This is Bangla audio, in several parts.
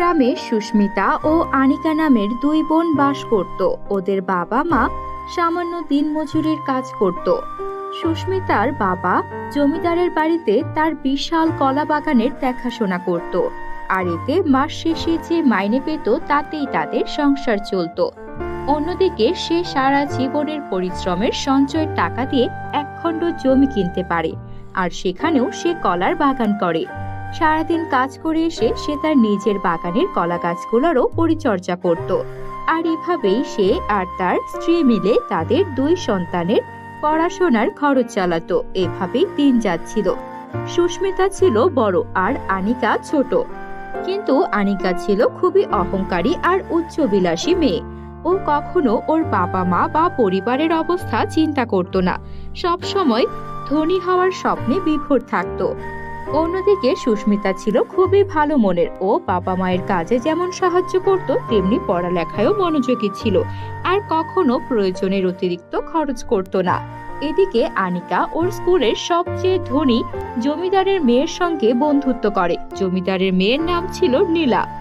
গ্রামে সুস্মিতা ও আনিকা নামের দুই বোন বাস করত। ওদের বাবা মা সামান্য দিনমজুরির কাজ করত। সুস্মিতার বাবা জমিদারের বাড়িতে তার বিশাল কলা বাগানের দেখাশোনা করত। আর এতে মাস শেষে যে মাইনে পেত, তাতেই তাদের সংসার চলতো। অন্যদিকে সে সারা জীবনের পরিশ্রমের সঞ্চয়ের টাকা দিয়ে একখণ্ড জমি কিনতে পারে। আর সেখানেও সে কলার বাগান করে। সারাদিন কাজ করে এসে সে তার নিজের বাগানের কলা গাছগুলোরও পরিচর্যা করত। আর এভাবেই সে আর তার স্ত্রী মিলে তাদের দুই সন্তানের পড়াশোনার খরচ চালাতো। এভাবেই দিন যাচ্ছিল। সুস্মিতা ছিল বড় আর আনিকা ছোট। কিন্তু আনিকা ছিল খুবই অহংকারী আর উচ্চবিলাসী মেয়ে। ও কখনো ওর বাবা মা বা পরিবারের অবস্থা চিন্তা করত না। সব সময় ধনী হওয়ার স্বপ্নে বিভোর থাকতো। অন্যদিকে সুস্মিতা ছিল খুবই ভালো মনের। ও বাবা মায়ের কাজে যেমন সাহায্য করত, তেমনি পড়ালেখায়ও মনোযোগী ছিল। আর কখনো প্রয়োজনের অতিরিক্ত খরচ করত না। এদিকে আনিকা ওর স্কুলের সবচেয়ে ধনী জমিদারের মেয়ের সঙ্গে বন্ধুত্ব করে। জমিদারের মেয়ের নাম ছিল নীলা।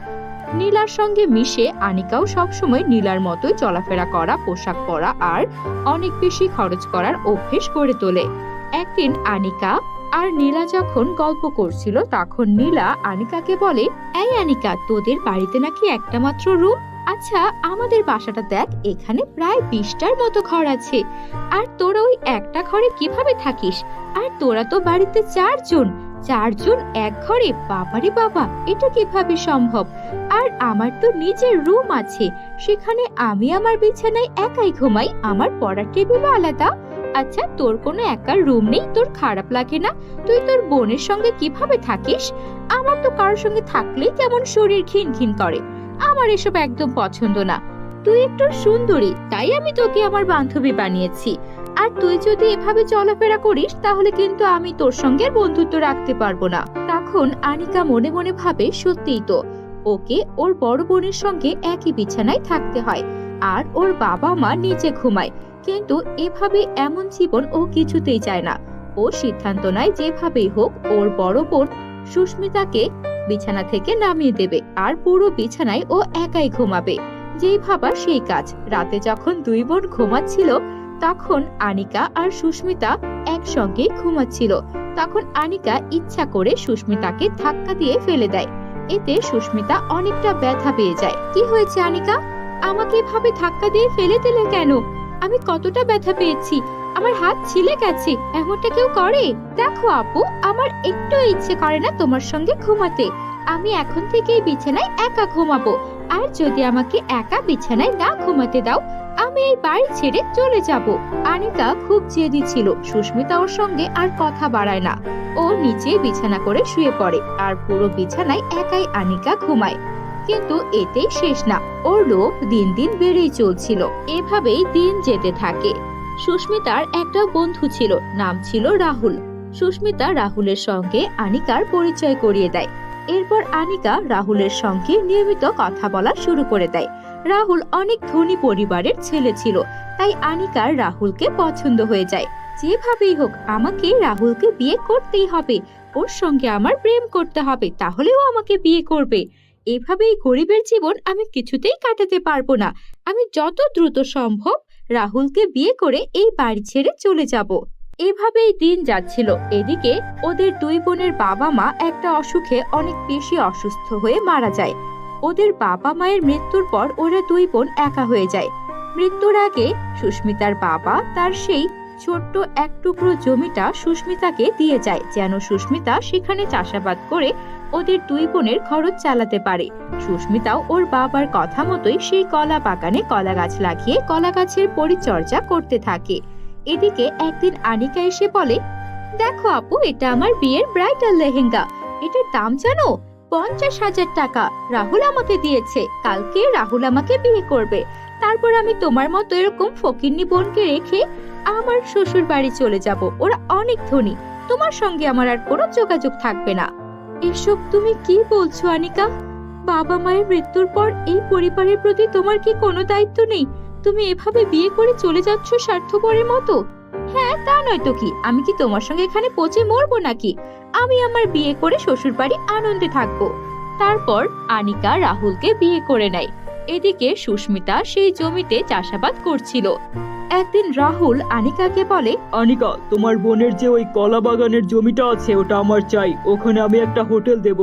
নীলার সঙ্গে মিশে আনিকাও সবসময় নীলার মতোই চলাফেরা করা, পোশাক পরা আর অনেক বেশি খরচ করার অভ্যেস গড়ে তোলে। একদিন আনিকা আর নীলা যখন গল্প করছিল, তখন নীলা আনিকাকে বলে, এই আনিকা, তোদের বাড়িতে নাকি একটা মাত্র রুম? আচ্ছা আমাদের বাসাটা দেখ, এখানে প্রায় বিশটার মতো ঘর আছে। আর তোরা ওই একটা ঘরে কীভাবে থাকিস? আর তোরা তো বাড়িতে চারজন। চারজন এক ঘরে? বাবারে বাবা, এটা কীভাবে সম্ভব? আর আমার তো নিজের রুম আছে। সেখানে আমি আমার বিছানায় একাই ঘুমাই, আমার পড়ার টেবিলও আলাদা। আচ্ছা তোর কোনো একার রুম নেই? তোর খারাপ লাগে না? তুই তোর বোনের সঙ্গে কীভাবে থাকিস? আমার তো কারোর সঙ্গে থাকলেই কেমন শরীর খিন খিন করে। আমার এসব একদম পছন্দ না। তুই একটু সুন্দরী, তাই আমি তোকে আমার বান্ধবী বানিয়েছি। আর তুই যদি এভাবে চলাফেরা করিস, তাহলে কিন্তু আমি তোর সঙ্গে বন্ধুত্ব রাখতে পারব না। তখন আনিকা মনে মনে ভাবে, সত্যিই তো, ওকে ওর বড় বোনের সঙ্গে একই বিছানায় থাকতে হয়। আর ওর বাবা মা নিচে ঘুমায়। কিন্তু এভাবে এমন জীবন ও কিছুতেই চায় না। ও সিদ্ধান্ত নেয় যেভাবেই হোক ওর বড় বোন সুস্মিতাকে বিছানা থেকে নামিয়ে দেবে আর পুরো বিছানায় ও একাই ঘুমাবে। যেই ভাবা সেই কাজ। রাতে যখন দুই বোন ঘুমাচ্ছিল, তখন আনিকা আর সুস্মিতা একসঙ্গে ঘুমাচ্ছিল। তখন আনিকা ইচ্ছা করে সুস্মিতাকে ধাক্কা দিয়ে ফেলে দেয়। এতে সুস্মিতা অনেকটা ব্যথা পেয়ে যায়। কি হয়েছে আনিকা? আমাকে এভাবে ধাক্কা দিয়ে ফেলে দিলে কেন? আমি কতটা ব্যথা পেয়েছি। আমার হাত ছিলে গেছে, এমনটা কেউ করে? দেখো আপু, আমার একটু ইচ্ছে করে না তোমার সঙ্গে ঘুমাতে। আমি এখন থেকে এই বিছানায় একা ঘুমাবো। আর যদি আমাকে একা বিছানায় না ঘুমাতে দাও, আমি এই বাড়ি ছেড়ে চলে যাব। আনিকা খুব জেদি ছিল, সুস্মিতা ওর সঙ্গে আর কথা বাড়ায় না। ও নিচে বিছানা করে শুয়ে পড়ে, আর পুরো বিছানায় একাই আনিকা ঘুমায়। কিন্তু এতেই শেষ না। ওর লোভ দিন দিন বেড়েই চলছিল। এভাবেই দিন যেতে থাকে। সুস্মিতার একটা বন্ধু ছিল, নাম ছিল রাহুল। সুস্মিতা রাহুলের সঙ্গে আনিকার পরিচয় করিয়ে দেয়। এরপর আনিকা রাহুলের সঙ্গে নিয়মিত কথা বলা শুরু করে দেয়। রাহুল অনেক ধনী পরিবারের ছেলে ছিল, তাই আনিকার রাহুলকে পছন্দ হয়ে যায়। যেভাবেই হোক, আমাকে রাহুলকে বিয়ে করতেই হবে। ওর সঙ্গে আমার প্রেম করতে হবে, তাহলেও আমাকে বিয়ে করবে। এভাবেই গরিবের জীবন আমি কিছুতেই কাটাতে পারব না। আমি যত দ্রুত সম্ভব রাহুলকে বিয়ে করে এই বাড়ি ছেড়ে চলে যাব। এভাবেই দিন যাচ্ছিল। এদিকে ওদের দুই বোনের বাবা মা একটা অসুখে অনেক বেশি অসুস্থ হয়ে মারা যায়। ওদের বাবা মায়ের মৃত্যুর পর ওরা দুই বোন একা হয়ে যায়। মৃত্যুর আগে সুস্মিতার বাবা তার সেই ছোট্ট এক টুকরো জমিটা সুস্মিতাকে দিয়ে যায়, যেন সুস্মিতা সেখানে চাষাবাদ করে ওদের দুই বোনের খরচ চালাতে পারে। সুস্মিতাও ওর বাবার কথা মতোই সেই কলা বাগানে কলা গাছ লাগিয়ে কলা গাছের পরিচর্যা করতে থাকে। এদিকে একদিন আনিকা এসে বলে, দেখো আপু, এটা আমার বিয়ের ব্রাইডাল লেহেঙ্গা। এটার দাম জানো? পঞ্চাশ হাজার টাকা। রাহুল আমাকে দিয়েছে। কালকে রাহুল আমাকে বিয়ে করবে। তারপর আমি তোমার মতো এরকম ফকিরনি বোনকে রেখে আমার শ্বশুর বাড়ি চলে যাব। ওরা অনেক ধনী। তোমার সঙ্গে আমার আর কোনো যোগাযোগ থাকবে না। এসব তুমি কি বলছো, আনিকা? বাবা মায়ের মৃত্যুর পর এই পরিবারের প্রতি তোমার কি কোনো দায়িত্ব নেই? তুমি এভাবে বিয়ে করে চলে যাচ্ছ স্বার্থপরের মতো? হ্যাঁ তা নয় তো কি? আমি কি তোমার সঙ্গে এখানে পচে মরবো নাকি? আমি আমার বিয়ে করে শ্বশুর বাড়ি আনন্দে থাকব। তারপর আনিকা রাহুলকে বিয়ে করে নেয়। এদিকে সুস্মিতা সেই জমিতে চাষাবাদ করছিল। একদিন রাহুল আনিকাকে বলে আনিকা তোমার বোনের যে ওই কলা বাগানের জমিটা আছে ওটা আমার চাই। ওখানে আমি একটা হোটেল দেব।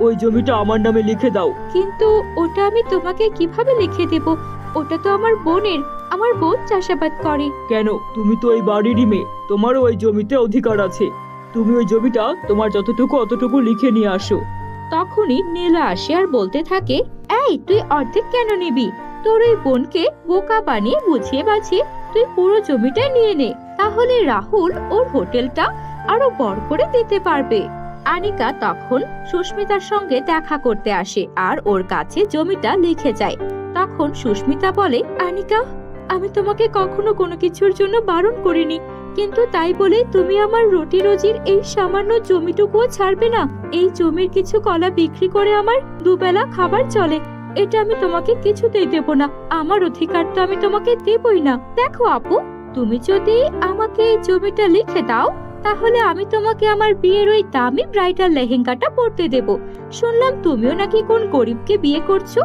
ওই জমিটা আমার নামে লিখে দাও। কিন্তু ওটা আমি তোমাকে কীভাবে লিখে দেব? ওটা তো আমার বোনের আমার বোন চাষাবাদ করে। কেন? তুমি তো ওই বাড়িরই মেয়ে। তোমারও ওই জমিতে অধিকার আছে। তুমি ওই জমিটা তোমার যতটুকু অতটুকু লিখে নিয়ে আসো। তখনই নীলা আসে আর বলতে থাকে, এই, তুই অর্ধেক কেন নিবি? তোর ওই বোনকে বোকা বানিয়ে বুঝিয়ে বাঝিয়ে তুই পুরো জমিটাই নিয়ে নে। তাহলে রাহুল ওর হোটেলটা আরও বড় করে দিতে পারবে। আনিকা তখন সুস্মিতার সঙ্গে দেখা করতে আসে আর ওর কাছে জমিটা লিখে যায়। তখন সুস্মিতা বলে, আনিকা, আমি তোমাকে কখনো কোনো কিছুর জন্য বারণ করিনি। কিন্তু তাই বলে তুমি আমার রুটি রোজির এই সামান্য জমিটুকুও ছাড়বে না। এই জমির কিছু কলা বিক্রি করে আমার দুবেলা খাবার চলে। এটা আমি তোমাকে কিছুতেই দেব না। আমার অধিকার তো আমি তোমাকে দেবই না। দেখো আপু, তুমি যদি আমাকে এই জমিটা লিখে দাও, তাহলে আমি তোমাকে আমার বিয়ের ওই দামি ব্রাইডাল লেহেঙ্গাটা পরতে দেব। শুনলাম তুমিও নাকি কোন গরিবকে বিয়ে করছ?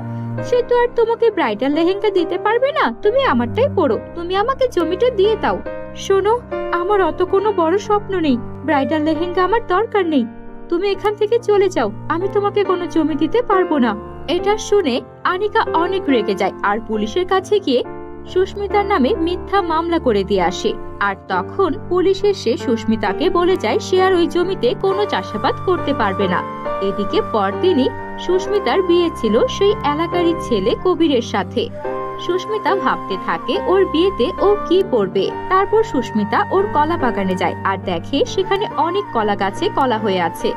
সে তো আর তোমাকে ব্রাইডাল লেহেঙ্গা দিতে পারবে না। তুমি আমারটাই পরো। তুমি আমাকে জমিটা দিয়ে দাও। শোনো, আমার অত কোনো বড় স্বপ্ন নেই। ব্রাইডাল লেহেঙ্গা আমার দরকার নেই। তুমি এখান থেকে চলে যাও, আমি তোমাকে কোনো জমি দিতে পারব না। এটা শুনে আনিকা অনেক রেগে যায় আর পুলিশের কাছে গিয়ে সুস্মিতার নামে মিথ্যা মামলা করে দিয়ে আসে। আর তখন পুলিশ এসে সুস্মিতাকে বলে যায় সে আর ওই জমিতে কোনো চাষাবাদ করতে পারবে না। এদিকে পরদিনই সুস্মিতার বিয়ে ছিল সেই এলাকারই ছেলে কবিরের সাথে। সুস্মিতা ভাবতে থাকে ওর বিয়েতে ও কি পরবে। তারপর সুস্মিতা ওর কলা বাগানে যায় আর দেখে সেখানে অনেক কলা গাছে কলা হয়ে আছে।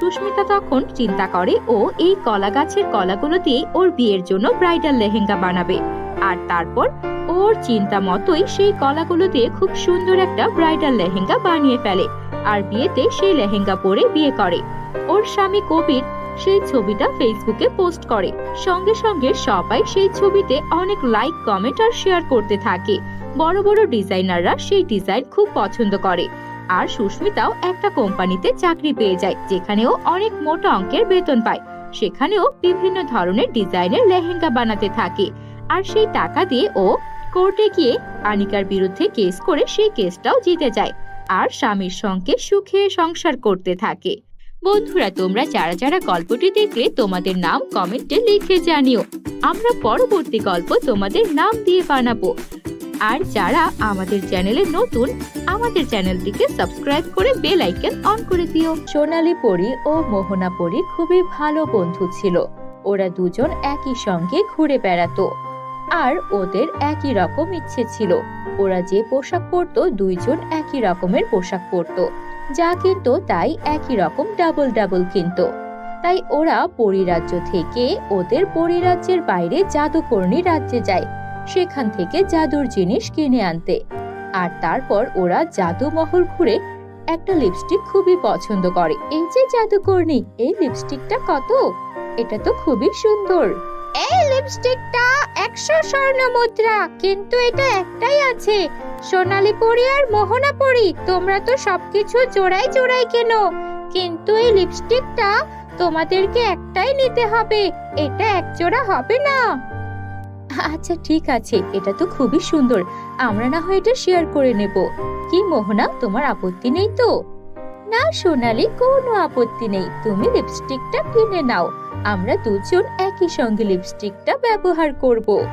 সুস্মিতা তখন চিন্তা করে, ও, এই কলা গাছের কলাগুলো দিয়ে ওর বিয়ের জন্য ব্রাইডাল লেহেঙ্গা বানাবে। আর তারপর ওর চিন্তা মতোই সেই কলাগুলো দিয়ে খুব সুন্দর একটা ব্রাইডাল লেহেঙ্গা বানিয়ে ফেলে। আর বিয়েতে সেই লেহেঙ্গা পরে বিয়ে করে। ওর স্বামী কবির সেই ছবিটা ফেসবুকে পোস্ট করে। সঙ্গে সঙ্গে সবাই সেই ছবিতে অনেক লাইক কমেন্ট আর শেয়ার করতে থাকে। বড় বড় ডিজাইনাররা সেই ডিজাইন খুব পছন্দ করে। আর সুস্মিতাও একটা কোম্পানিতে চাকরি পেয়ে যায়, যেখানেও অনেক মোটা অঙ্কের বেতন পায়। সেখানেও বিভিন্ন ধরনের ডিজাইনের লেহেঙ্গা বানাতে থাকে। আর সেই টাকা দিয়ে ও কোর্টে গিয়ে আনিকার বিরুদ্ধে কেস করে সেই কেসটাও জিতে যায়। আর স্বামীর সঙ্গে সুখে সংসার করতে থাকে। বন্ধুরা, তোমরা যারা যারা গল্পটি দেখলে, তোমাদের নাম কমেন্টে লিখে জানিও। আমরা পরবর্তী গল্প তোমাদের নাম দিয়ে বানাবো। আর যারা আমাদের চ্যানেলে নতুন, আমাদের চ্যানেলটিকে সাবস্ক্রাইব করে বেল আইকন অন করে দিও। সোনালি পরি ও মোহনা পরি খুবই ভালো বন্ধু ছিল। ওরা দুজন একই সঙ্গে ঘুরে বেড়াতো। আর ওদের একই রকম ইচ্ছে ছিল। ওরা যে পোশাক পরতো, দুইজন একই রকমের পোশাক পরতো। যা কিনতো তাই একই রকম ডাবল ডাবল কিনতো। তাই ওরা পরিরাজ্য থেকে ওদের পরিরাজ্যের বাইরে জাদুকর্ণী রাজ্যে যায়, সেখান থেকে জাদুর জিনিস কিনে আনতে। আর তারপর ওরা জাদু মহল ঘুরে একটা লিপস্টিক খুবই পছন্দ করে। এই যে জাদুকর্ণী, এই লিপস্টিকটা কত? এটা তো খুবই সুন্দর। এই লিপস্টিকটা একশো স্বর্ণ মুদ্রা, কিন্তু এটা একটাই আছে। সোনালী পরি আর মোহনা পরি, তোমরা তো সবকিছু জোড়াই জোড়াই কেনো। কিন্তু এই লিপস্টিকটা তোমাদেরকে একটাই নিতে হবে, এটা এক জোড়া হবে না। আচ্ছা ঠিক আছে, এটা তো খুবই সুন্দর। আমরা না হয় এটা শেয়ার করে নেব। কি মোহনা, তোমার আপত্তি নেই তো? না সোনালি, কোনো আপত্তি নেই। তুমি লিপস্টিকটা কিনে নাও। আমরা দুজন একই সঙ্গে লিপস্টিকটা ব্যবহার করব।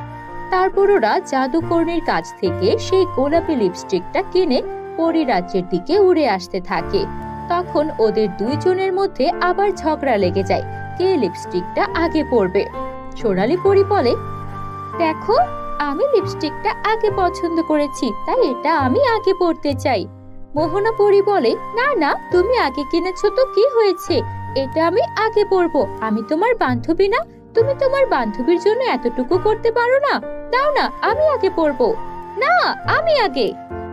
তারপর ওরা জাদুকর্ণীর কাছ থেকে সেই গোলাপি লিপস্টিকটা কিনে পরিরাজ্যের দিকে উড়ে আসতে থাকে। তখন ওদের দুইজনের মধ্যে আবার ঝগড়া লেগে যায়, কে লিপস্টিকটা আগে পরবে? সোনালি পরি বলে, দেখো, আমি লিপস্টিকটা আগে পছন্দ করেছি, তাই এটা আমি আগে পরতে চাই। মোহনা পরি বলে, না না, তুমি আগে কিনেছো তো কি হয়েছে? এটা আমি আগে পরবো, আমি তোমার বান্ধবী না? তুমি তোমার বান্ধবীর জন্য এতটুকু করতে পারো না। দাও না, আমি আগে পরবো না, আমি আগে।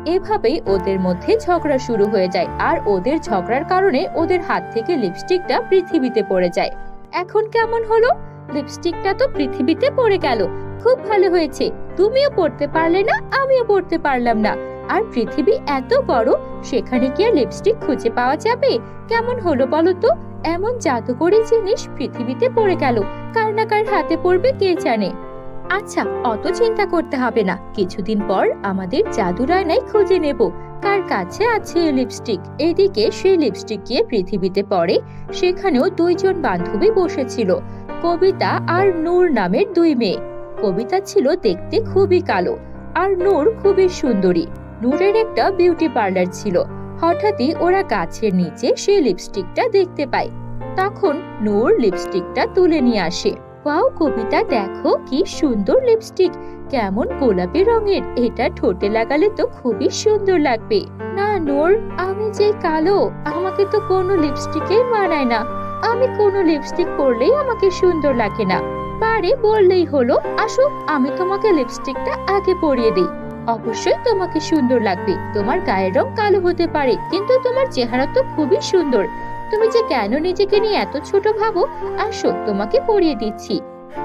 এভাবেই ওদের মধ্যে ঝগড়া শুরু হয়ে যায়, আর ওদের ঝগড়ার কারণে ওদের হাত থেকে লিপস্টিকটা পৃথিবীতে পড়ে যায়। এখন কেমন হলো? লিপস্টিকটা তো পৃথিবীতে পড়ে গেল। খুব ভালো হয়েছে। তুমিও পড়তে পারলে না, আমিও পড়তে পারলাম না। আর পৃথিবী এত বড়, সেখানে কি আর লিপস্টিক খুঁজে পাওয়া যাবে? কেমন হলো বলো তো? এমন জাদুকরি জিনিস পৃথিবীতে পড়ে গেল। কার না কার হাতে পড়বে কে জানে? আচ্ছা অত চিন্তা করতে হবে না। কিছুদিন পর আমাদের জাদুর আয়নায় খুঁজে নেব। কার কাছে আছে লিপস্টিক এদিকে সেই লিপস্টিক গিয়ে পৃথিবীতে পড়ে। সেখানেও দুইজন বান্ধবী বসেছিল। কবিতা আর নূর নামের দুই মেয়ে। কবিতা ছিল দেখতে খুবই কালো। আর নূর খুবই সুন্দরী। নূরের একটা বিউটি পার্লার ছিল। হঠাৎই ওরা গাছের নিচে সেই লিপস্টিকটা দেখতে পায়। তখন নূর লিপস্টিকটা তুলে নিয়ে আসে। ওয়াও, কবিতা, দেখো কি সুন্দর লিপস্টিক কেমন গোলাপি রঙের। এটা ঠোঁটে লাগালে তো খুবই সুন্দর লাগবে। না, নূর, আমি যে কালো, আমাকে তো কোনো লিপস্টিকেই মানায় না। আমি কোনো লিপস্টিক পরলেই আমাকে সুন্দর লাগে না। পারে বললেই হলো আসো আমি তোমাকে লিপস্টিকটা আগে পরিয়ে দিই। অবশ্যই তোমাকে সুন্দর লাগবে। তোমার গায়ের রং কালো হতে পারে, কিন্তু তোমার চেহারা তো খুবই সুন্দর। তুমি যে কেন নিজেকে নিয়ে এত ছোট ভাবো আসো তোমাকে পরিয়ে দিচ্ছি।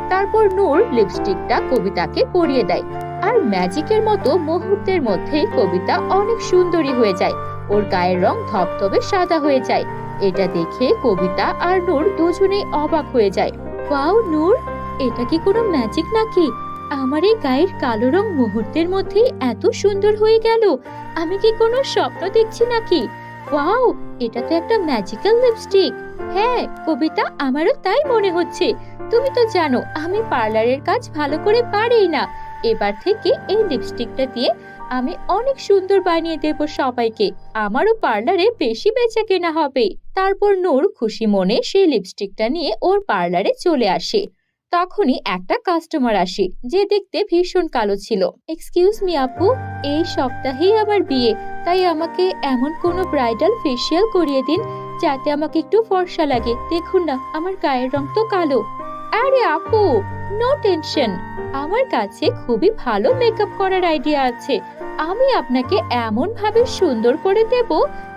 তারপর নূর লিপস্টিকটা কবিতাকে পরিয়ে দেয়। আর ম্যাজিকের মতো মুহূর্তের মধ্যে কবিতা অনেক সুন্দরী হয়ে যায়। ওর গায়ের রং ধবধবে সাদা হয়ে যায়। এটা দেখে কবিতা আর নূর দুজনেই অবাক হয়ে যায়। ওয়াও, নূর! এটা কি কোনো ম্যাজিক নাকি? আমার এই গায়ের কালো রং মুহূর্তের মধ্যেই এত সুন্দর হয়ে গেল। আমি কি কোনো স্বপ্ন দেখছি নাকি? ওয়াও, এটা তো একটা ম্যাজিক্যাল লিপস্টিক হ্যাঁ কবিতা, আমারও তাই মনে হচ্ছে। তুমি তো জানো, আমি পার্লারের কাজ ভালো করে পারি না। এবার থেকে এই লিপস্টিকটা দিয়ে আমি অনেক সুন্দর বানিয়ে দেব সবাইকে। আমারও পার্লারে বেশি বেচা কেনা হবে। তারপর নূর খুশি মনে সেই লিপস্টিকটা নিয়ে ওর পার্লারে চলে আসে। তখনই একটা কাস্টমার আসে, যে দেখতে ভীষণ কালো ছিল। এক্সকিউজ মি আপু, এই সপ্তাহেই আমার বিয়ে, তাই আমাকে এমন কোনো ব্রাইডাল ফেসিয়াল করিয়ে দিন, যাতে আমাকে একটু ফর্সা লাগে। দেখুন না, আমার গায়ের রং তো কালো। আরে আপু নো টেনশন আমার কাছে খুবই ভালো মেকআপ করার আইডিয়া আছে। আমি আপনাকে এমন ভাবে সুন্দর করে দেব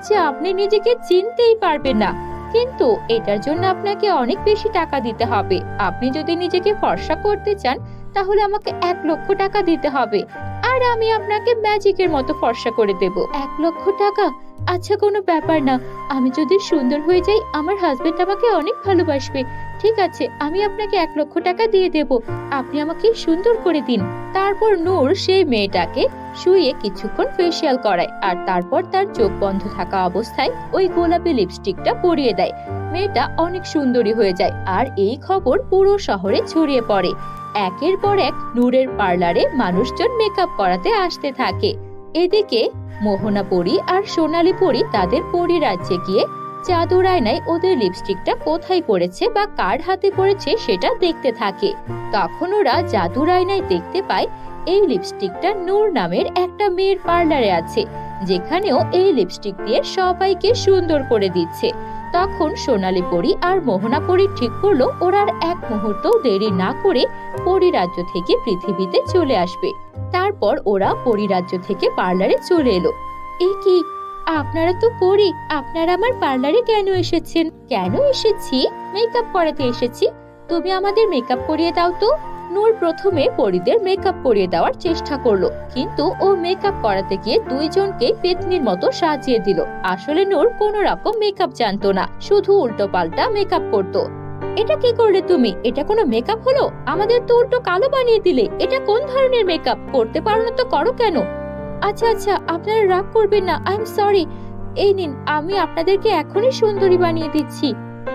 যে আপনি নিজেকে চিনতেই পারবেন না। কিন্তু এটার জন্য আপনাকে অনেক বেশি টাকা দিতে হবে। আপনি যদি নিজেকে ফর্সা করতে চান, তাহলে আমাকে এক লক্ষ টাকা দিতে হবে। আর আমি আপনাকে ম্যাজিকের মতো ফর্সা করে দেব। এক লক্ষ টাকা? আচ্ছা কোনো ব্যাপার না। আমি যদি সুন্দর হয়ে যাই, আমার হাজবেন্ড আমাকে অনেক ভালোবাসবে। ঠিক আছে, আমি আপনাকে এক লক্ষ টাকা দিয়ে দেব। আপনি আমাকে সুন্দর করে দিন। তারপর নূর সেই মেয়েটাকে শুয়ে কিছুক্ষণ ফেসিয়াল করায় আর তারপর তার চোখ বন্ধ থাকা অবস্থায় ওই গোলাপি লিপস্টিকটা পরিয়ে দেয়। মেয়েটা অনেক সুন্দরী হয়ে যায় আর এই খবর পুরো শহরে ছড়িয়ে পড়ে। একের পর এক নূরের পার্লারে মানুষজন মেকআপ করাতে আসতে থাকে। এদিকে মোহনা পরি আর সোনালি পরি তাদের পরি রাজ্যে গিয়ে চাদর আয়নায় ওদের লিপস্টিকটা কোথায় পড়েছে বা কার হাতে পড়েছে সেটা দেখতে থাকে। তখন ওরা জাদুর আয়নায় দেখতে পায় এই লিপস্টিকটা নূর নামের একটা মেয়ের পার্লারে আছে, যেখানেও এই লিপস্টিক দিয়ে সবাইকে সুন্দর করে দিচ্ছে। তখন সোনালী পরি আর মোহনা পরি ঠিক করল, ওরা আর এক মুহূর্ত দেরি না করে পরিরাজ্য থেকে পৃথিবীতে চলে আসবে। তারপর ওরা পরিরাজ্য থেকে পার্লারে চলে এলো। এ কি? আপনারা তো পরি, আপনারা আমার পার্লারে কেন এসেছেন? কেন এসেছি? মেকআপ করাতে এসেছি। তুমি আমাদের মেকআপ করিয়ে দাও তো। নূর প্রথমে পরিদের মেকআপ করিয়ে দেওয়ার চেষ্টা করল, কিন্তু ও মেকআপ করাতে গিয়ে দুইজনকে পেতনির মতো সাজিয়ে দিল। আসলে নূর কোনো রকম মেকআপ জানতো না, শুধু উল্টো পাল্টা মেকআপ করতো। এটা কি করলে তুমি? এটা কোনো মেকআপ হলো? আমাদের তো উল্টো কালো বানিয়ে দিলে। এটা কোন ধরনের মেকআপ করতে পারো না তো করো কেন? আচ্ছা আচ্ছা আপনারা রাগ করবেন না। আই এম সরি এই নিন, আমি আপনাদেরকে এখনই সুন্দরী বানিয়ে দিচ্ছি।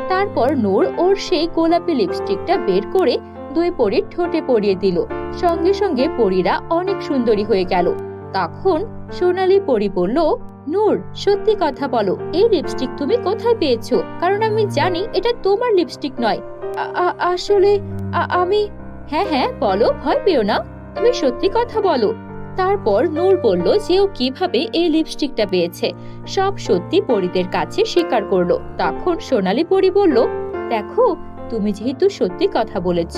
তারপর নূর ওর সেই গোলাপি লিপস্টিকটা বের করে দুই পরীর ঠোঁটে পরিয়ে দিল। সঙ্গে সঙ্গে পরীরা অনেক সুন্দরী হয়ে গেল। তখন সোনালী পরি বলল নূর, সত্যি কথা বলো, এই লিপস্টিক তুমি কোথায় পেয়েছ? কারণ আমি জানি এটা তোমার লিপস্টিক নয়। আসলে আমি হ্যাঁ হ্যাঁ বলো, ভয় পেও না। তুমি সত্যি কথা বলো। তারপর নূর বলল যে ও কীভাবে এই লিপস্টিকটা পেয়েছে। সব সত্যি পরীদের কাছে স্বীকার করল। তখন সোনালী পরি বলল, দেখো, তুমি যেহেতু সত্যি কথা বলেছ,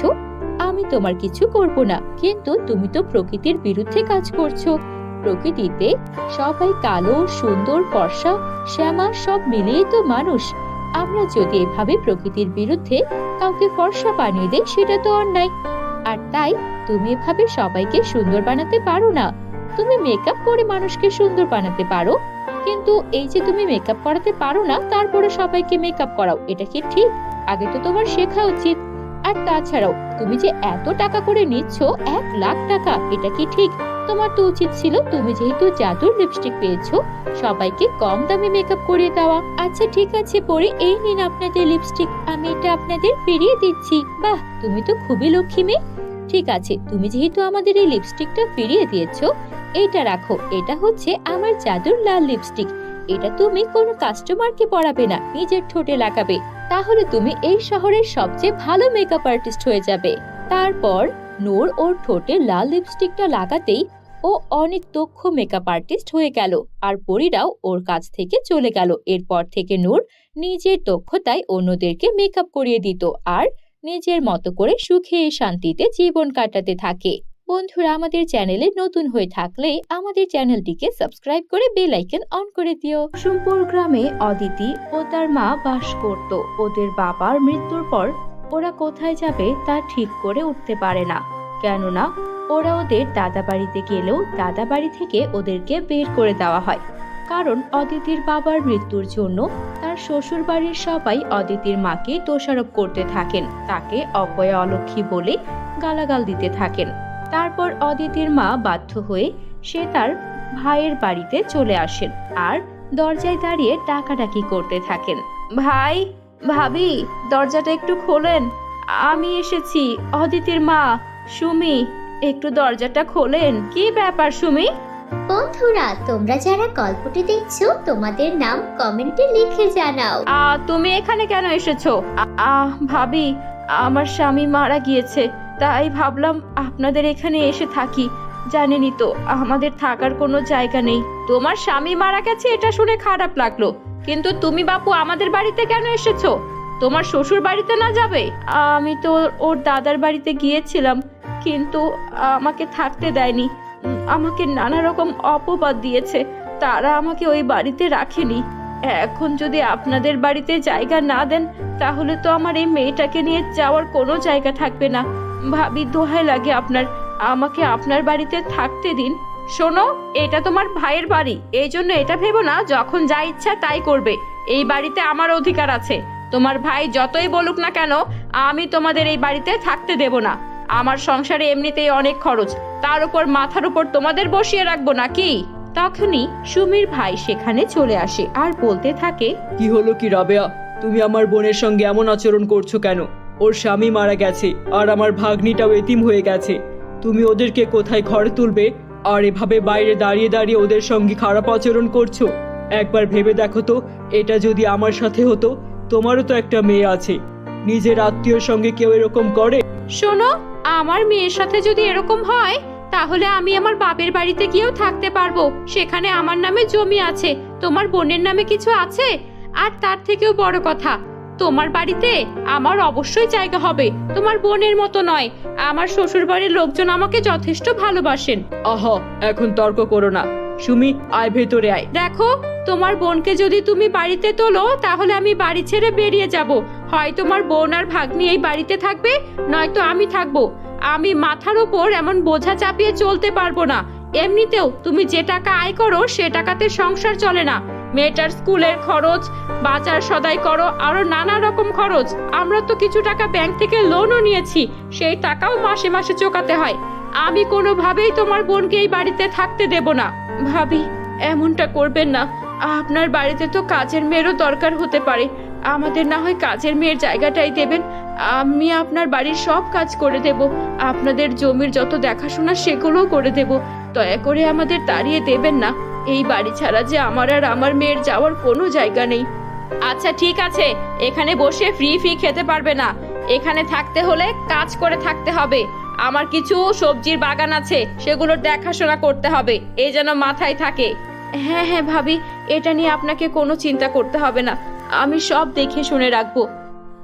আমি তোমার কিছু করব না। কিন্তু তুমি তো প্রকৃতির বিরুদ্ধে কাজ করছ। প্রকৃতিতে সবাই কালো, সুন্দর, ফর্সা, শ্যামা, সব মিলিয়েই তো মানুষ। আমরা যদি এভাবে প্রকৃতির বিরুদ্ধে কাউকে ফর্সা বানিয়ে দেই, সেটা তো অন্যায়। আর তাই তুমি এভাবে সবাইকে সুন্দর বানাতে পারো না। তুমি মেকআপ করে মানুষকে সুন্দর বানাতে পারো। কিন্তু এই যে তুমি মেকআপ করাতে পারো না, তারপরে সবাইকে মেকআপ করাও, এটা কি ঠিক? আগে তো তোমার শেখা উচিত। আর তাছাড়াও, তুমি যে এত টাকা করে নিচ্ছ, এক লাখ টাকা, এটা কি ঠিক? তোমার তো উচিত ছিল তুমি যেহেতু জাদুর লিপস্টিক পেয়েছ, সবাইকে কম দামে মেকআপ করিয়ে দেওয়া। আচ্ছা ঠিক আছে, পরে এই নিন আপনাদের লিপস্টিক আমি এটা আপনাদের ফিরিয়ে দিচ্ছি। বাহ, তুমি তো খুবই লক্ষ্মী মেয়ে। ঠিক আছে, তুমি যেহেতু আমাদের এই লিপস্টিকটা ফিরিয়ে দিয়েছ, এইটা রাখো। এটা হচ্ছে আমার জাদুর লাল লিপস্টিক এটা তুমি কোনো কাস্টমারকে পরাবে না, নিজের ঠোঁটে লাগাবে। তাহলে তুমি এই শহরের সবচেয়ে ভালো মেকআপ আর্টিস্ট হয়ে যাবে। তারপর নূর ওর ঠোঁটে লাল লিপস্টিকটা লাগাতেই ও অনেক দক্ষ মেকআপ আর্টিস্ট হয়ে গেল। আর পরীরাও ওর কাছ থেকে চলে গেল। এরপর থেকে নূর নিজের দক্ষতায় অন্যদেরকে মেকআপ করিয়ে দিত আর নিজের মতো করে সুখে শান্তিতে জীবন কাটাতে থাকে। বন্ধুরা, আমাদের চ্যানেলে নতুন হয়ে থাকলে আমাদের চ্যানেলটিকে সাবস্ক্রাইব করে বেল আইকন অন করে দিও। কুসুমপুর গ্রামে অদিতি ও তার মা বাস করত। ওদের বাবার মৃত্যুর পর ওরা কোথায় যাবে তা ঠিক করে উঠতে পারে না। কেননা ওরা ওদের দাদা বাড়িতে গেলেও দাদা বাড়ি থেকে ওদেরকে বের করে দেওয়া হয়। কারণ অদিতির বাবার মৃত্যুর জন্য তার শ্বশুর বাড়ির সবাই অদিতির মাকে দোষারোপ করতে থাকেন। তাকে অপয়া অলক্ষী বলে গালাগাল দিতে থাকেন। তারপর অদিতির মা বাধ্য হয়ে সে তার ভাইয়ের বাড়িতে চলে আসেন আর দরজায় দাঁড়িয়ে ডাকাডাকি করতে থাকেন। ভাই, ভাবি, দরজাটা একটু খোলেন। আমি এসেছি, অদিতির মা, সুমি একটু দরজাটা খোলেন। কি ব্যাপার সুমি? বন্ধুরা তোমরা যারা গল্পটি দেখছ তোমাদের নাম কমেন্টে লিখে জানাও। আ তুমি এখানে কেন এসেছ? আ- আহ ভাবি আমার স্বামী মারা গিয়েছে তাই ভাবলাম আপনাদের এখানে এসে থাকি। জানেনই তো আমাদের থাকার কোনো জায়গা নেই। তোমার স্বামী মারা গেছে এটা শুনে খারাপ লাগল। কিন্তু তুমি বাপু আমাদের বাড়িতে কেন এসেছ? তোমার শ্বশুর বাড়িতে না যাবে? আমি তো ওর দাদার বাড়িতে গিয়েছিলাম। কিন্তু আমাকে থাকতে দেয়নি। আমাকে নানা রকম অপবাদ দিয়েছে। তারা আমাকে ওই বাড়িতে রাখেনি। এখন যদি আপনাদের বাড়িতে জায়গা না দেন, তাহলে তো আমার এই মেয়েটাকে নিয়ে যাওয়ার কোনো জায়গা থাকবে না। ভাবি, দোহাই লাগে আপনার। আমাকে আপনার বাড়িতে থাকতে দিন। শোনো, এটা তোমার ভাইয়ের বাড়ি। এই জন্য এটা ভেবো না, যখন যা ইচ্ছা তাই করবে। এই বাড়িতে আমার অধিকার আছে। তোমার ভাই যতই বলুক না কেন, আমি তোমাদের এই বাড়িতে থাকতে দেব না। আমার সংসারে এমনিতেই অনেক খরচ। তার উপর মাথার উপর তোমাদের বসিয়ে রাখব নাকি? তখনই সুমির ভাই সেখানে চলে আসে আর বলতে থাকে কি হলো কি রাবেয়া? তুমি আমার বোনের সঙ্গে এমন আচরণ করছ কেন? ওর স্বামী মারা গেছে আর আমার ভাগ্নিটাও এতিম হয়ে গেছে। তুমি ওদেরকে কোথায় ঘরে তুলবে? আর এভাবে বাইরে দাঁড়িয়ে দাঁড়িয়ে ওদের সঙ্গে খারাপ আচরণ করছ? একবার ভেবে দেখো তো এটা যদি আমার সাথে হতো তোমারও তো একটা মেয়ে আছে। নিজের আত্মীয়র সঙ্গে কেউ এরকম করে? শোনো আমার মেয়ের সাথে যদি এরকম হয় তাহলে আমি আমার বাপের বাড়িতে গিয়েও থাকতে পারব। সেখানে আমার নামে জমি আছে। তোমার বোনের নামে কিছু আছে? আর তার থেকেও বড় কথা তোমার বাড়িতে আমার অবশ্যই জায়গা হবে। তোমার বোনের মতো নয়। আমার শ্বশুর বাড়ির লোকজন আমাকে যথেষ্ট ভালোবাসেন। আহা এখন তর্ক করো না। সুমি আয় ভেতরে আয়। দেখো তোমার বোনকে যদি তুমি বাড়িতে তোলো তাহলে আমি বাড়ি ছেড়ে বেরিয়ে যাব। হয় তোমার বোন আর ভাগ্নি এই বাড়িতে থাকবে? নয়তো আমি থাকব। আমি মাথার উপর এমন বোঝা চাপিয়ে চলতে পারব না। এমনিতেও তুমি যে টাকা আয় করো, সে টাকাতে সংসার চলে না। মেয়েটার স্কুলের খরচ, বাজার সদাই করো, আরও নানা রকম খরচ। আমরা তো কিছু টাকা ব্যাংক থেকে লোনও নিয়েছি, সেই টাকাও মাসে মাসে চোকাতে হয়। আমি কোনোভাবেই তোমার বোনকে এই বাড়িতে থাকতে দেব না। ভাবি, এমনটা করবেন না। আপনার বাড়িতে তো কাজের মেয়েরও দরকার হতে পারে। আমাদের না হয় কাজের মেয়ের জায়গাটাই দেবেন। আমি আপনার বাড়ির সব কাজ করে দেব। আপনাদের জমির যত দেখাশোনা সেগুলোও করে দেব। দয়া করে আমাদের তাড়িয়ে দেবেন না। এই বাড়ি ছাড়া যে আমার আর আমার মেয়ের যাওয়ার কোনো জায়গা নেই। আচ্ছা ঠিক আছে। এখানে বসে ফ্রি ফ্রি খেতে পারবে না। এখানে থাকতে হলে কাজ করে থাকতে হবে। আমার কিছু সবজির বাগান আছে সেগুলোর দেখাশোনা করতে হবে। এই যেন মাথায় থাকে। হ্যাঁ হ্যাঁ ভাবি এটা নিয়ে আপনাকে কোনো চিন্তা করতে হবে না। আমি সব দেখে শুনে রাখব।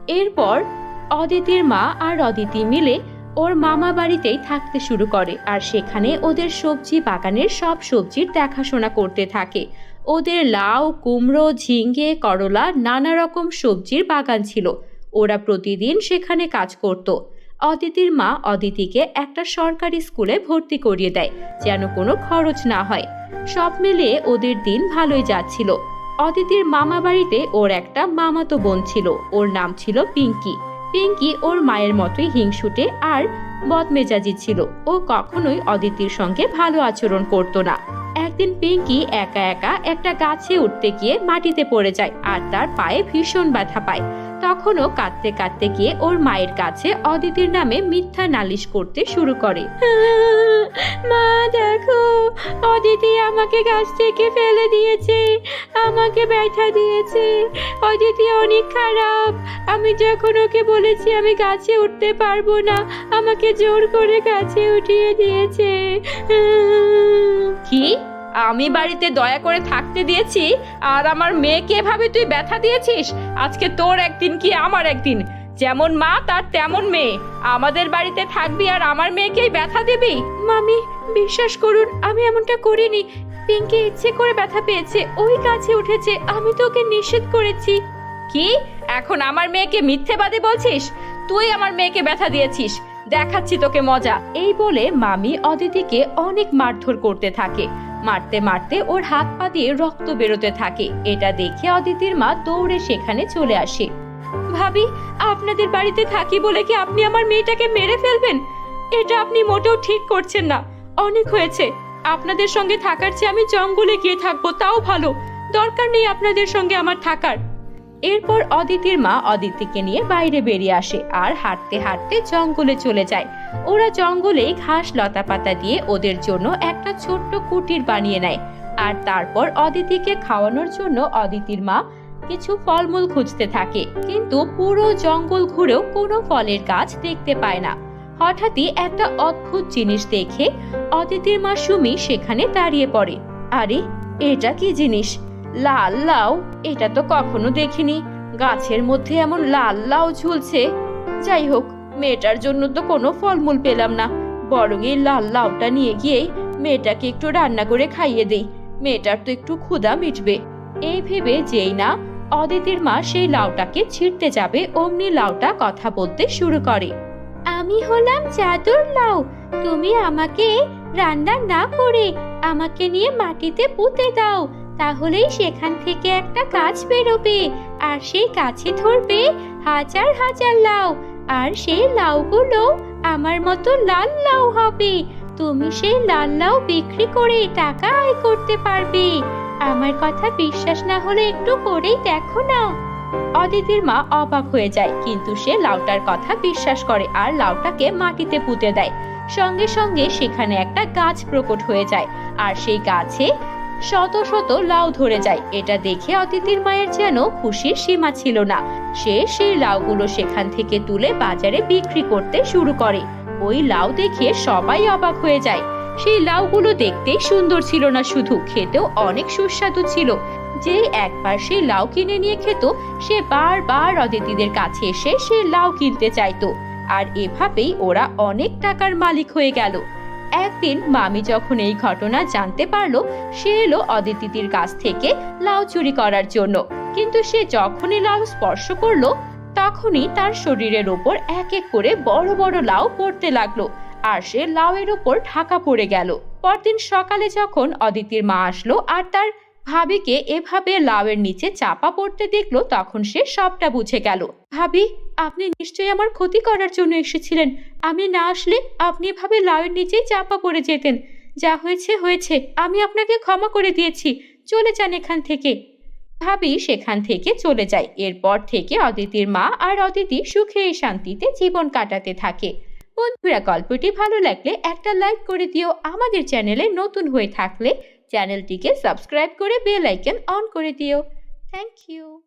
এরপর অদিতির মা আর অদিতি মিলে ওর মামা বাড়িতেই থাকতে শুরু করে আর সেখানে ওদের সবজি বাগানের সব সবজির দেখাশোনা করতে থাকে। ওদের লাউ, কুমড়ো, ঝিঙ্গে, করলা নানা রকম সবজির বাগান ছিল। ওরা প্রতিদিন সেখানে কাজ করত। অদিতির মা অদিতিকে একটা সরকারি স্কুলে ভর্তি করিয়ে দেয়, যেন কোনো খরচ না হয়। সব মিলিয়ে ওদের দিন ভালোই যাচ্ছিল। অদিতির মামা বাড়িতে ওর একটা মামাতো বোন ছিল। ওর নাম ছিল পিঙ্কি। পিঙ্কি ওর মায়ের মতোই হিংসুটে আর বদমেজাজি ছিল। ও কখনোই অদিতির সঙ্গে ভালো আচরণ করতো না। একদিন পিঙ্কি একা একা একটা গাছে উঠতে গিয়ে মাটিতে পড়ে যায় আর তার পায়ে ভীষণ ব্যথা পায়। তখনও কাঁদতে কাঁদতে গিয়ে ওর মায়ের কাছে অদিতির নামে মিথ্যা নালিশ করতে শুরু করে। মা, দেখো, অদিতি আমাকে গাছ থেকে ফেলে দিয়েছে, আমাকে ব্যথা দিয়েছে। অদিতি অনেক খারাপ। আমি যখন ওকে বলেছি আমি গাছে উঠতে পারব না, আমাকে জোর করে গাছে উঠিয়ে দিয়েছে। কি? আমি বাড়িতে দয়া করে থাকতে দিয়েছি আর আমার মেয়েকে এভাবে তুই ব্যথা দিয়েছিস? আজকে তোর একদিন কি আমার একদিন? যেমন মা তার তেমন মেয়ে। আমাদের বাড়িতে থাকবি আর আমার মেয়েকেই ব্যথা দিবি? মামি বিশ্বাস করুন আমি এমনটা করিনি। পিঙ্কি ইচ্ছে করে ব্যথা পেয়েছে ওই কাছে উঠেছে আমি তো ওকে নিষেধ করেছি। কি? এখন আমার মেয়েকে মিথ্যেবাদী বলছিস? তুই আমার মেয়েকে ব্যথা দিয়েছিস। দেখাচ্ছি তোকে মজা। এই বলে মামি অদিতিকে অনেক মারধর করতে থাকে। মারতে মারতে ওর হাত পা দিয়ে রক্ত বেরোতে থাকে। এটা দেখে অদিতির মা দৌড়ে সেখানে চলে আসে। ভাবি, আপনাদের বাড়িতে থাকি বলে কি আপনি আমার মেয়েটাকে মেরে ফেলবেন? এটা আপনি মোটেও ঠিক করছেন না। অনেক হয়েছে। আপনাদের সঙ্গে থাকার চেয়ে আমি জঙ্গলে গিয়ে থাকব, তাও ভালো। দরকার নেই আপনাদের সঙ্গে আমার থাকার। এরপর অদিতির মা অদিতিকে নিয়ে বাইরে বেরিয়ে আসে আর হাঁটতে হাঁটতে জঙ্গলে চলে যায়। ওরা জঙ্গলে ঘাস লতা পাতা দিয়ে ওদের জন্য একটা ছোট্ট কুটির বানিয়ে নেয়। আর তারপর অদিতিকে খাওয়ানোর জন্য অদিতির মা কিছু ফলমূল খুঁজতে থাকে। কিন্তু পুরো জঙ্গল ঘুরেও কোনো ফলের গাছ দেখতে পায় না। হঠাৎই একটা অদ্ভুত জিনিস দেখে অদিতির মা সুমি সেখানে দাঁড়িয়ে পড়ে। আরে, এটা কি জিনিস? লাল লাউ, এটা তো কখনো দেখিনি। গাছের মধ্যে এমন লাল লাউ ঝুলছে। যাই হোক, মেয়েটার জন্য তো কোনো ফলমূল পেলাম না। বরং এই লাল লাউটা নিয়ে গিয়েই মেয়েটাকে একটু রান্না করে খাইয়ে দেই। মেয়েটার তো একটু ক্ষুধা মিটবে। এই ভেবে যেই না, অদিতির মা সেই লাউটাকে ছিঁড়তে যাবে, অমনি লাউটা কথা বলতে শুরু করে। আমি হলাম জাদুর লাউ। তুমি আমাকে রান্না না করে আমাকে নিয়ে মাটিতে পুঁতে দাও। তাহলেই সেখান থেকে একটা গাছ বেরোবে, আর সেই গাছে ধরবে হাজার হাজার লাউ, আর সেই লাউগুলো আমার মতো লাল লাউ হবে। তুমি সেই লাল লাউ বিক্রি করে টাকা আয় করতে পারবে। আমার কথা বিশ্বাস না হলে একটু করেই দেখো না। অদিতির মা অবাক হয়ে যায়, কিন্তু সে লাউটার কথা বিশ্বাস করে আর লাউটাকে মাটিতে পুঁতে দেয়। সঙ্গে সঙ্গে সেখানে একটা গাছ প্রকট হয়ে যায়, আর সেই গাছে শত শত লাউ ধরে যায়। এটা দেখে অতিথির মায়ের যেন খুশির সীমা ছিল না। সে সেই লাউগুলো সেখান থেকে তুলে বাজারে বিক্রি করতে শুরু করে। ওই লাউ দেখে সবাই অবাক হয়ে যায়। সেই লাউগুলো দেখতে সুন্দর ছিল না শুধু, খেতেও অনেক সুস্বাদু ছিল। যে একবার সেই লাউ কিনে নিয়ে খেত, সে বারবার অদিতিদের কাছে এসে সে লাউ কিনতে চাইতো। আর এভাবেই ওরা অনেক টাকার মালিক হয়ে গেল। একদিন মামি যখন এই ঘটনা জানতে পারল, সে এলো অদিতিদের কাছ থেকে লাউ চুরি করার জন্য। কিন্তু সে যখনই লাউ স্পর্শ করল, তখনই তার শরীরের ওপর এক এক করে বড় বড় লাউ পড়তে লাগল আর সে লাউয়ের ওপর ঢাকা পড়ে গেল। পরদিন সকালে যখন অদিতির মা আসলো আর তার ভাবিকে এভাবে লাউয়ের নিচে চাপা পড়তে দেখল, তখন সে সবটা বুঝে গেল। ভাবি আপনি নিশ্চয়ই আমার ক্ষতি করার জন্য এসেছিলেন। আমি না আসলে আপনি এভাবে লাউয়ের নিচেই চাপা পড়ে যেতেন। যা হয়েছে হয়েছে। আমি আপনাকে ক্ষমা করে দিয়েছি। চলে যান এখান থেকে। ভাবি সেখান থেকে চলে যায়। এরপর থেকে অদিতির মা আর অদিতি সুখে শান্তিতে জীবন কাটাতে থাকে। বন্ধুরা, গল্পটি ভালো লাগলে একটা লাইক করে দিও। আমাদের চ্যানেলে নতুন হয়ে থাকলে চ্যানেলটিকে সাবস্ক্রাইব করে বেল আইকন অন করে দিও। Thank you.